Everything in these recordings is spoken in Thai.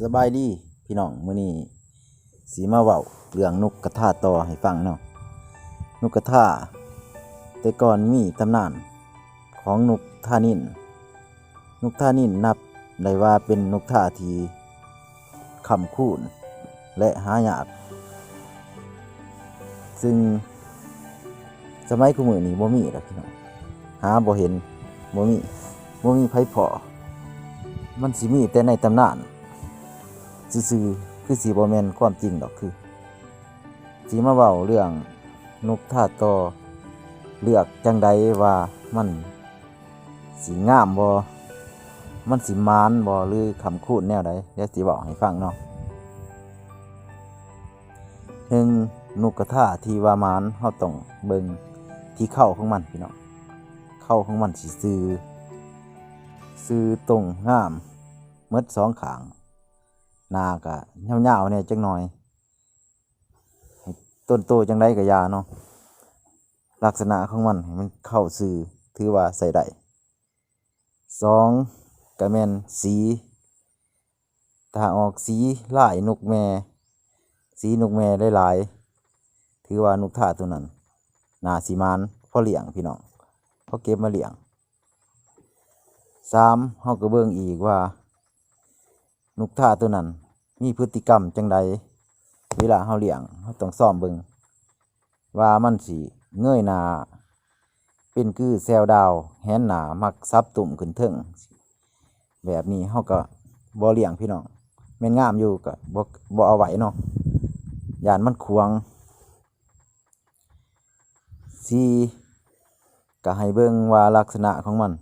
สบายดีพี่น้องมื้อนี้สีมาเว้าเรื่องนกกระทาต่อให้ฟังเนาะนกกระทาแต่ก่อนมีตำนานของนกท่านินนกท่านินนับได้ว่าเป็นนกท่าที่คำคูณและหายาก ซึ่งสมัยคุมือนี้บ่มีแล้วพี่น้องหาบ่เห็นบ่มีบ่มีไผพอมันสิมีแต่ในตำนาน ซื่อคือสีบอแมนความจริงดอกคือสีมาเว้าเรื่องนกท่าตอเลือกจังใดว่ามันสีงามบอมันสีมานบอหรือคำคูดแนวใดเดี๋ยวสีบอกให้ฟังเนาะหนึ่งนกกระท่าที่ว่ามานเฮาต้องเบิงที่เข้าของมันพี่น้องเข้าของมันสีซื้อซื้อตรงงามเมดสองขาง หนากะเงาวๆเนี่ยจังหน่อย ต้นโตจังได้กะยาเนาะลักษณะของมันมันเข้าซื้อถือว่าใส่ได้สองกะแมนสีถ้าออกสีลายนกแม่ สีนกแม่ได้หลาย ถือว่านกท่าตัวนั้นนาสีมานพ่อเหลี้ยงพี่น้องพ่อเก็บมาเหลี้ยงสามเฮาก็เบิ่งอีกว่า นกท่าตัวนั้น มีพฤติกรรมจังใดเวลาเฮาเลี้ยงเฮาต้องซ่อมเบิงว่ามันสิเงยหน้าเป็นคือแซวดาวแหนหน้ามักซับตุ่มขึ้นเทิงแบบนี้เฮาก็บ่เลี้ยงพี่น้องแม่นงามอยู่ก็บ่บ่เอาไหว้เนาะยานมันขวงสีก็ให้เบิ่งว่าลักษณะของมัน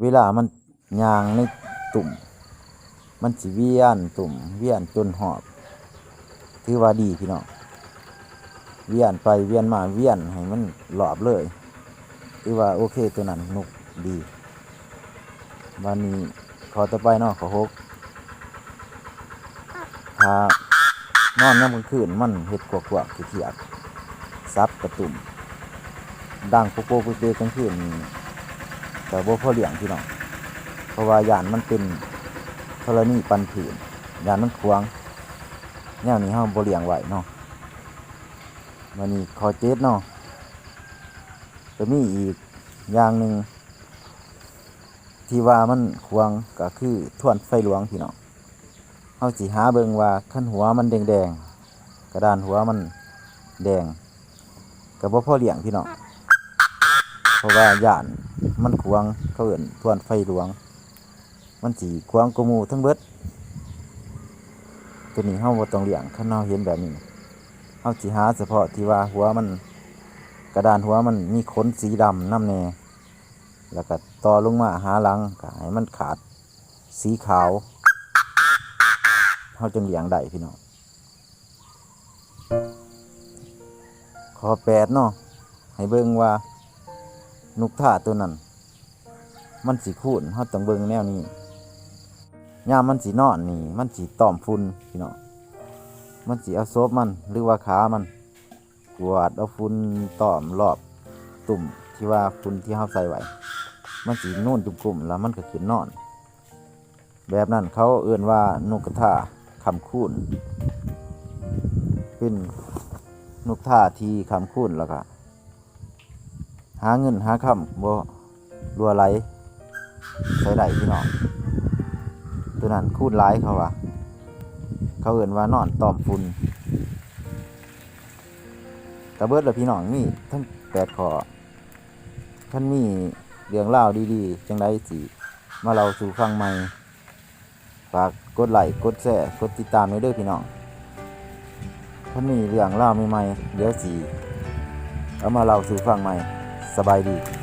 เวลามันยางในตุ่ม มันสิเวียนตุ่มเวียนจนหอบ ถือว่าดีพี่น้องเวียนไปเวียนมาเวียนให้มันหลอบเลยถือว่าโอเคตัวนั้นนุกดีวันนี้ขอต่อไปเนาะขอหกถ้านอนยามกลางคืนมันเห็ดกวกกวกเขียดซับกระตุ่มดังโปโปโปเปกลางคืนนี่แต่บ่พอเลี้ยงพี่น้องเพราะว่ายานมันเป็น รณีปันผืนยานมันขวงแนวนี้เฮาบ่เลี้ยงไหวเนาะวันนี้ขอเจ็ดเนาะจะมีอีกอย่างหนึ่งที่ว่ามันขวงก็คือทวนไฟหลวงพี่น้องเฮาสิหาเบิงว่าขั้นหัวมันแดงๆกระดานหัวมันแดงก็บ่พอเลี้ยงพี่น้องเพราะว่าหยานมันขวงเขาเอิ่นทวนไฟหลวง มันสีขวางกมูทั้งเบิด ตัวนี้เฮาบ่ต้องเลี้ยงคันเฮาเห็นแบบนี้เฮาสิหาเฉพาะที่ว่าหัวมันกระดานหัวมันมีขนสีดำน้ำแน่แล้วก็ต่อลงมาหาหลังก็ให้มันขาดสีขาวเฮาจึงเลี้ยงได้พี่น้องขอแปดเนาะให้เบิ่งว่านุกท่าตัวนั้น มันสีคูนเขาต้องเบิ่งแนวนี้ ยามมันสีนอนนี่ มันสีตอมฝุ่นพี่น้องมันสีเอาโซบมันหรือว่าขามันกวาดเอาฝุ่นตอมรอบตุ่มที่ว่าฝุ่นที่เขาใส่ไว้มันสีนุ่นจุกลุ่มๆแล้วมันก็ขึ้นนอน แบบนั้นเขาเอื่นว่านกกระท่าคำคูนเป็นนกท่าที่คำคูนแล้วก็หาเงินหาคำบ่รัวไหลใส่ได้พี่น้อง ตัวนั้นคูดร้ายเขาว่าเขาเอื่นว่านอนตอมฝุ่นกระเบิดแล้วพี่น้องนี่ทั้งแปดขอท่านมีเรื่องเล่าดีๆ จังไดสิมาเราสู่ฟังใหม่ฝากกดไลค์กดแชร์กดติดตามไว้ด้วยพี่น้องท่านมีเรื่องเล่าใหม่ๆเดี๋ยวสิเอามาเราสู่ฟังใหม่สบายดี